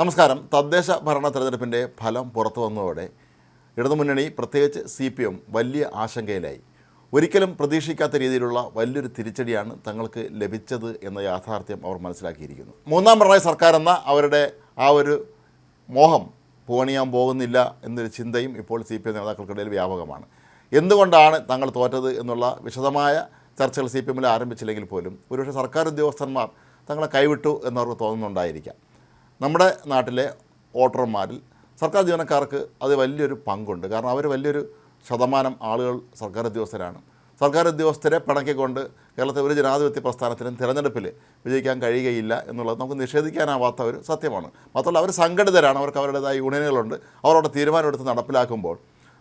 നമസ്കാരം. തദ്ദേശ ഭരണ തെരഞ്ഞെടുപ്പിന്റെ ഫലം പുറത്തു വന്നതോടെ ഇടതുമുന്നണി പ്രത്യേകിച്ച് സി പി എം വലിയ ആശങ്കയിലായി. ഒരിക്കലും പ്രതീക്ഷിക്കാത്ത രീതിയിലുള്ള വലിയൊരു തിരിച്ചടിയാണ് തങ്ങൾക്ക് ലഭിച്ചത് എന്ന യാഥാർത്ഥ്യം അവർ മനസ്സിലാക്കിയിരിക്കുന്നു. മൂന്നാം പിണറായി സർക്കാർ എന്ന അവരുടെ ആ ഒരു മോഹം പൂവണിയാൻ പോകുന്നില്ല എന്നൊരു ചിന്തയും ഇപ്പോൾ സി പി എം നേതാക്കൾക്കിടയിൽ വ്യാപകമാണ്. എന്തുകൊണ്ടാണ് തങ്ങൾ തോറ്റത് എന്നുള്ള വിശദമായ ചർച്ചകൾ സി പി എമ്മിൽ ആരംഭിച്ചില്ലെങ്കിൽ പോലും ഒരുപക്ഷെ സർക്കാർ ഉദ്യോഗസ്ഥന്മാർ തങ്ങളെ കൈവിട്ടു എന്നവർക്ക് തോന്നുന്നുണ്ടായിരിക്കാം. നമ്മുടെ നാട്ടിലെ വോട്ടർമാരിൽ സർക്കാർ ജീവനക്കാർക്ക് അത് വലിയൊരു പങ്കുണ്ട്. കാരണം അവർ വലിയൊരു ശതമാനം ആളുകൾ സർക്കാർ ഉദ്യോഗസ്ഥരാണ്. സർക്കാർ ഉദ്യോഗസ്ഥരെ പിണക്കിക്കൊണ്ട് കേരളത്തെ ഒരു ജനാധിപത്യ പ്രസ്ഥാനത്തിനും തിരഞ്ഞെടുപ്പിൽ വിജയിക്കാൻ കഴിയുകയില്ല എന്നുള്ളത് നമുക്ക് നിഷേധിക്കാനാവാത്ത ഒരു സത്യമാണ്. മാത്രമല്ല അവർ സംഘടിതരാണ്. അവർക്ക് അവരുടേതായ യൂണിയനുകളുണ്ട്. അവരവിടെ തീരുമാനമെടുത്ത് നടപ്പിലാക്കുമ്പോൾ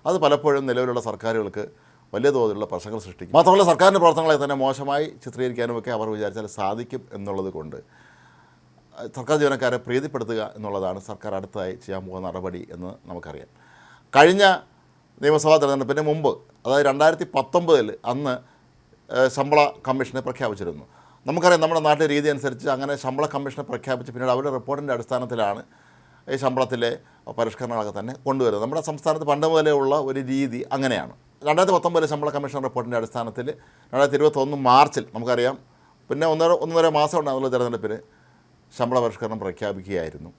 അത് പലപ്പോഴും നിലവിലുള്ള സർക്കാരുകൾക്ക് വലിയ തോതിലുള്ള പ്രശ്നങ്ങൾ സൃഷ്ടിക്കും. മാത്രമല്ല സർക്കാരിന്റെ പ്രവർത്തനങ്ങളെ തന്നെ മോശമായി ചിത്രീകരിക്കാനുമൊക്കെ അവർ വിചാരിച്ചാൽ സാധിക്കും എന്നുള്ളത് കൊണ്ട് സർക്കാർ ജീവനക്കാരെ പ്രീതിപ്പെടുത്തുക എന്നുള്ളതാണ് സർക്കാർ അടുത്തതായി ചെയ്യാൻ പോകുന്ന നടപടി എന്ന് നമുക്കറിയാം. കഴിഞ്ഞ നിയമസഭാ തെരഞ്ഞെടുപ്പിന് മുമ്പ് അതായത് രണ്ടായിരത്തി പത്തൊമ്പതിൽ അന്ന് ശമ്പള കമ്മീഷനെ പ്രഖ്യാപിച്ചിരുന്നു. നമുക്കറിയാം നമ്മുടെ നാട്ടിലെ രീതി അനുസരിച്ച് അങ്ങനെ ശമ്പള കമ്മീഷനെ പ്രഖ്യാപിച്ച് പിന്നീട് അവരുടെ റിപ്പോർട്ടിന്റെ അടിസ്ഥാനത്തിലാണ് ഈ ശമ്പളത്തിലെ പരിഷ്കരണങ്ങളൊക്കെ തന്നെ കൊണ്ടുവരുന്നത്. നമ്മുടെ സംസ്ഥാനത്ത് പണ്ട് മുതലേ ഉള്ള ഒരു രീതി അങ്ങനെയാണ്. രണ്ടായിരത്തി പത്തൊമ്പതിലെ ശമ്പള കമ്മീഷൻ റിപ്പോർട്ടിന്റെ അടിസ്ഥാനത്തിൽ രണ്ടായിരത്തി ഇരുപത്തൊന്ന് മാർച്ചിൽ നമുക്കറിയാം പിന്നെ ഒന്നര ഒന്നര മാസം ഉണ്ടാകുന്നുള്ള തെരഞ്ഞെടുപ്പിന്. ശമ്പള പരിഷ്കരണം പ്രഖ്യാപിക്കുകയായിരുന്നു.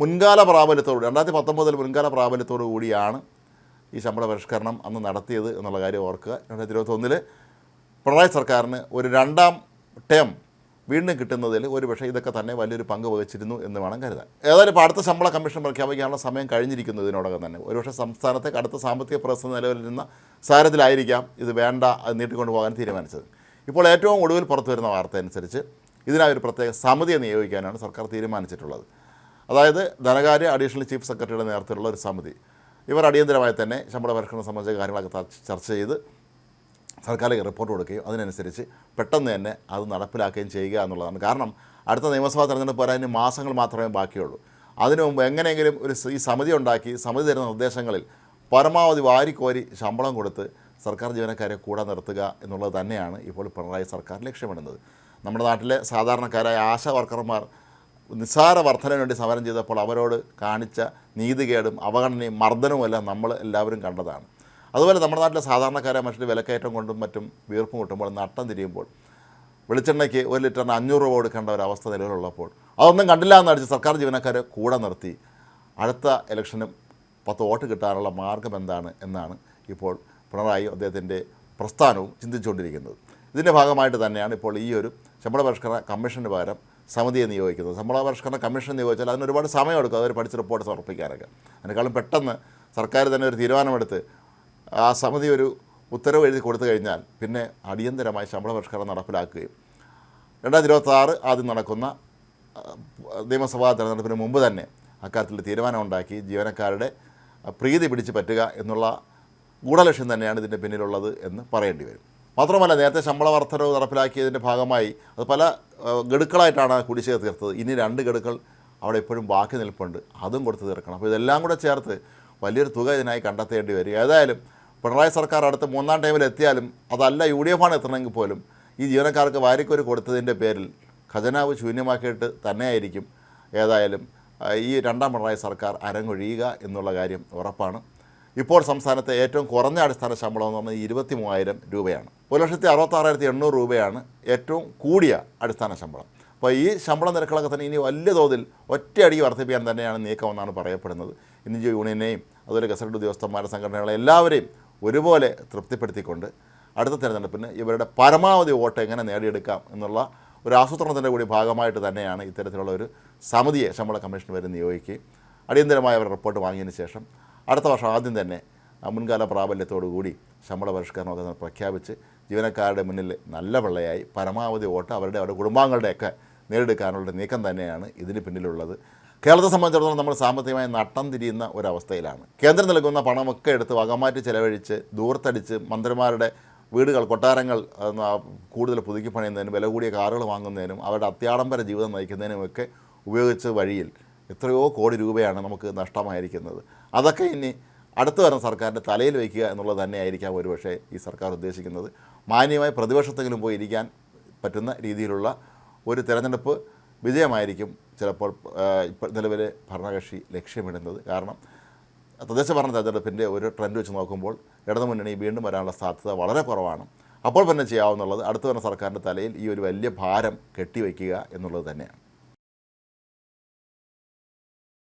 മുൻകാല പ്രാബല്യത്തോട് രണ്ടായിരത്തി പത്തൊമ്പതിൽ മുൻകാല പ്രാബല്യത്തോടു കൂടിയാണ് ഈ ശമ്പള പരിഷ്കരണം അന്ന് നടത്തിയത് എന്നുള്ള കാര്യം ഓർക്കുക. രണ്ടായിരത്തി ഇരുപത്തൊന്നിൽ പിണറായി സർക്കാരിന് ഒരു രണ്ടാം ടേം വീണ്ടും കിട്ടുന്നതിൽ ഒരു പക്ഷേ ഇതൊക്കെ തന്നെ വലിയൊരു പങ്ക് വഹിച്ചിരുന്നു എന്ന് വേണം കരുതാൻ. ഏതായാലും ഇപ്പോൾ അടുത്ത ശമ്പള കമ്മീഷൻ പ്രഖ്യാപിക്കാനുള്ള സമയം കഴിഞ്ഞിരിക്കുന്നതിനോടകം തന്നെ. ഒരുപക്ഷെ സംസ്ഥാനത്തെ അടുത്ത സാമ്പത്തിക പ്രതിസന്ധി നിലവിലിരുന്ന സാഹചര്യത്തിലായിരിക്കാം ഇത് വേണ്ട നീട്ടിക്കൊണ്ടു പോകാൻ തീരുമാനിച്ചത്. ഇപ്പോൾ ഏറ്റവും ഒടുവിൽ പുറത്തു വരുന്ന വാർത്ത അനുസരിച്ച് ഇതിനായി ഒരു പ്രത്യേക സമിതിയെ നിയോഗിക്കാനാണ് സർക്കാർ തീരുമാനിച്ചിട്ടുള്ളത്. അതായത് ധനകാര്യ അഡീഷണൽ ചീഫ് സെക്രട്ടറിയുടെ നേതൃത്വത്തിലുള്ള ഒരു സമിതി. ഇവർ അടിയന്തരമായി തന്നെ ശമ്പള പരിഷ്കരണം സംബന്ധിച്ച കാര്യങ്ങളൊക്കെ ചർച്ച ചെയ്ത് സർക്കാരിലേക്ക് റിപ്പോർട്ട് കൊടുക്കുകയും അതിനനുസരിച്ച് പെട്ടെന്ന് തന്നെ അത് നടപ്പിലാക്കുകയും ചെയ്യുക എന്നുള്ളതാണ്. കാരണം അടുത്ത നിയമസഭാ തെരഞ്ഞെടുപ്പ് വരാൻ മാസങ്ങൾ മാത്രമേ ബാക്കിയുള്ളൂ. അതിനു മുമ്പ് എങ്ങനെയെങ്കിലും ഒരു ഈ സമിതി ഉണ്ടാക്കി സമിതി തരുന്ന നിർദ്ദേശങ്ങളിൽ പരമാവധി വാരിക്കോരി ശമ്പളം കൊടുത്ത് സർക്കാർ ജീവനക്കാരെ കൂടെ നിർത്തുക എന്നുള്ളത് തന്നെയാണ് ഇപ്പോൾ പിണറായി സർക്കാർ ലക്ഷ്യമിടുന്നത്. നമ്മുടെ നാട്ടിലെ സാധാരണക്കാരായ ആശ വർക്കർമാർ നിസ്സാര വർധനവിന് വേണ്ടി സമരം ചെയ്തപ്പോൾ അവരോട് കാണിച്ച നീതികേടും അവഗണനയും മർദ്ദനവുമെല്ലാം നമ്മൾ എല്ലാവരും കണ്ടതാണ്. അതുപോലെ നമ്മുടെ നാട്ടിലെ സാധാരണക്കാരെ മനുഷ്യർ വിലക്കയറ്റം കൊണ്ടും മറ്റും വീർപ്പ് മുട്ടുമ്പോൾ നട്ടം തിരിയുമ്പോൾ വെളിച്ചെണ്ണയ്ക്ക് ഒരു ലിറ്ററിന് അഞ്ഞൂറ് രൂപ കൊടുക്കേണ്ട ഒരു അവസ്ഥ നിലവിലുള്ളപ്പോൾ അതൊന്നും കണ്ടില്ല എന്നടിച്ച് സർക്കാർ ജീവനക്കാരെ കൂടെ നിർത്തി. അടുത്ത ഇലക്ഷനും പത്ത് വോട്ട് കിട്ടാനുള്ള മാർഗം എന്താണ് എന്നാണ് ഇപ്പോൾ പിണറായി അദ്ദേഹത്തിന്റെ പ്രസ്ഥാനവും ചിന്തിച്ചുകൊണ്ടിരിക്കുന്നത്. ഇതിന്റെ ഭാഗമായിട്ട് തന്നെയാണ് ഇപ്പോൾ ഈ ഒരു ശമ്പള പരിഷ്കരണ കമ്മീഷന് പകരം സമിതിയെ നിയോഗിക്കുന്നത്. ശമ്പള പരിഷ്കരണ കമ്മീഷൻ നിയോഗിച്ചാൽ അതിന് ഒരുപാട് സമയമെടുക്കും അവർ പഠിച്ച് റിപ്പോർട്ട് സമർപ്പിക്കാനൊക്കെ. അതിനേക്കാളും പെട്ടെന്ന് സർക്കാർ തന്നെ ഒരു തീരുമാനമെടുത്ത് ആ സമിതി ഒരു ഉത്തരവ് എഴുതി കൊടുത്തു കഴിഞ്ഞാൽ പിന്നെ അടിയന്തരമായി ശമ്പള പരിഷ്കരണം നടപ്പിലാക്കുകയും. രണ്ടായിരത്തി ഇരുപത്തി ആദ്യം നടക്കുന്ന നിയമസഭാ തെരഞ്ഞെടുപ്പിന് മുമ്പ് തന്നെ അക്കാര്യത്തിൽ തീരുമാനമുണ്ടാക്കി ജീവനക്കാരുടെ പ്രീതി പിടിച്ച് പറ്റുക എന്നുള്ള ഗൂഢലക്ഷ്യം തന്നെയാണ് ഇതിന്റെ പിന്നിലുള്ളത് എന്ന് പറയേണ്ടി വരും. മാത്രമല്ല നേരത്തെ ശമ്പള വർധനവ് നടപ്പിലാക്കിയതിന്റെ ഭാഗമായി അത് പല ഗഡുക്കളായിട്ടാണ് കുടിശ്ശിക തീർത്തത് ഇനി രണ്ട് ഗഡുക്കൾ അവിടെ എപ്പോഴും ബാക്കി നിൽപ്പുണ്ട്. അതും കൊടുത്ത് തീർക്കണം. അപ്പോൾ ഇതെല്ലാം കൂടെ ചേർത്ത് വലിയൊരു തുക ഇതിനായി കണ്ടെത്തേണ്ടി വരും. ഏതായാലും പിണറായി സർക്കാർ അടുത്ത മൂന്നാം ടൈമിൽ എത്തിയാലും അതല്ല യു ഡി എഫാണ് എത്തണമെങ്കിൽ പോലും ഈ ജീവനക്കാർക്ക് വാരിക്കൊരു കൊടുത്തതിന്റെ പേരിൽ ഖജനാവ് ശൂന്യമാക്കിയിട്ട് തന്നെയായിരിക്കും. ഏതായാലും ഈ രണ്ടാം പിണറായി സർക്കാർ അരങ്ങൊഴിയുക എന്നുള്ള കാര്യം ഉറപ്പാണ്. ഇപ്പോൾ സംസ്ഥാനത്തെ ഏറ്റവും കുറഞ്ഞ അടിസ്ഥാന ശമ്പളം എന്ന് പറഞ്ഞാൽ ഇരുപത്തി മൂവായിരം രൂപയാണ്. ഒരു ലക്ഷത്തി അറുപത്താറായിരത്തി എണ്ണൂറ് രൂപയാണ് ഏറ്റവും കൂടിയ അടിസ്ഥാന ശമ്പളം. അപ്പോൾ ഈ ശമ്പള നിരക്കുകളൊക്കെ തന്നെ ഇനി വലിയ തോതിൽ ഒറ്റയടിക്ക് വർദ്ധിപ്പിക്കാൻ തന്നെയാണ് നീക്കമെന്നാണ് പറയപ്പെടുന്നത്. ഇന്ത്യ യൂണിയനെയും അതുപോലെ ഗസറ്റഡ് ഉദ്യോഗസ്ഥന്മാരുടെ സംഘടനകളെ എല്ലാവരെയും ഒരുപോലെ തൃപ്തിപ്പെടുത്തിക്കൊണ്ട് അടുത്ത തിരഞ്ഞെടുപ്പിന് ഇവരുടെ പരമാവധി വോട്ട് എങ്ങനെ നേടിയെടുക്കാം എന്നുള്ള ഒരു ആസൂത്രണത്തിന്റെ കൂടി ഭാഗമായിട്ട് തന്നെയാണ് ഇത്തരത്തിലുള്ള ഒരു സമിതിയെ ശമ്പള കമ്മീഷൻ വരെ നിയോഗിക്കുകയും അടിയന്തരമായ അവരുടെ റിപ്പോർട്ട് വാങ്ങിയതിന് ശേഷം അടുത്ത വർഷം ആദ്യം തന്നെ മുൻകാല പ്രാബല്യത്തോടുകൂടി ശമ്പള പരിഷ്കരണമൊക്കെ പ്രഖ്യാപിച്ച് ജീവനക്കാരുടെ മുന്നിൽ നല്ല വെള്ളയായി പരമാവധി വോട്ട് അവരുടെ അവരുടെ കുടുംബാംഗങ്ങളുടെയൊക്കെ നേടിയെടുക്കാനുള്ള നീക്കം തന്നെയാണ് ഇതിന് പിന്നിലുള്ളത്. കേരളത്തെ സംബന്ധിച്ചിടത്തോളം നമ്മൾ സാമ്പത്തികമായി നട്ടം തിരിയുന്ന ഒരവസ്ഥയിലാണ്. കേന്ദ്രം നൽകുന്ന പണമൊക്കെ എടുത്ത് വകമാറ്റി ചെലവഴിച്ച് ദൂർത്തടിച്ച് മന്ത്രിമാരുടെ വീടുകൾ കൊട്ടാരങ്ങൾ കൂടുതൽ പുതുക്കി പണിയുന്നതിനും വില കൂടിയ കാറുകൾ വാങ്ങുന്നതിനും അവരുടെ അത്യാഡംബര ജീവിതം നയിക്കുന്നതിനുമൊക്കെ ഉപയോഗിച്ച വഴിയിൽ എത്രയോ കോടി രൂപയാണ് നമുക്ക് നഷ്ടമായിരിക്കുന്നത്. അതൊക്കെ ഇനി അടുത്ത വരുന്ന സർക്കാരിന്റെ തലയിൽ വയ്ക്കുക എന്നുള്ളത് തന്നെയായിരിക്കാം ഒരുപക്ഷെ ഈ സർക്കാർ ഉദ്ദേശിക്കുന്നത്. മാന്യമായി പ്രതിപക്ഷത്തെങ്കിലും പോയി ഇരിക്കാൻ പറ്റുന്ന രീതിയിലുള്ള ഒരു തിരഞ്ഞെടുപ്പ് വിജയമായിരിക്കും ചിലപ്പോൾ ഇപ്പോൾ നിലവിലെ ഭരണകക്ഷി ലക്ഷ്യമിടുന്നത്. കാരണം തദ്ദേശ ഭരണ തെരഞ്ഞെടുപ്പിന്റെ ഒരു ട്രെൻഡ് വെച്ച് നോക്കുമ്പോൾ ഇടതുമുന്നണി വീണ്ടും വരാനുള്ള സാധ്യത വളരെ കുറവാണ്. അപ്പോൾ തന്നെ ചെയ്യാവുന്നുള്ളത് അടുത്ത വരുന്ന സർക്കാരിന്റെ തലയിൽ ഈ ഒരു വലിയ ഭാരം കെട്ടിവയ്ക്കുക എന്നുള്ളത് തന്നെയാണ്.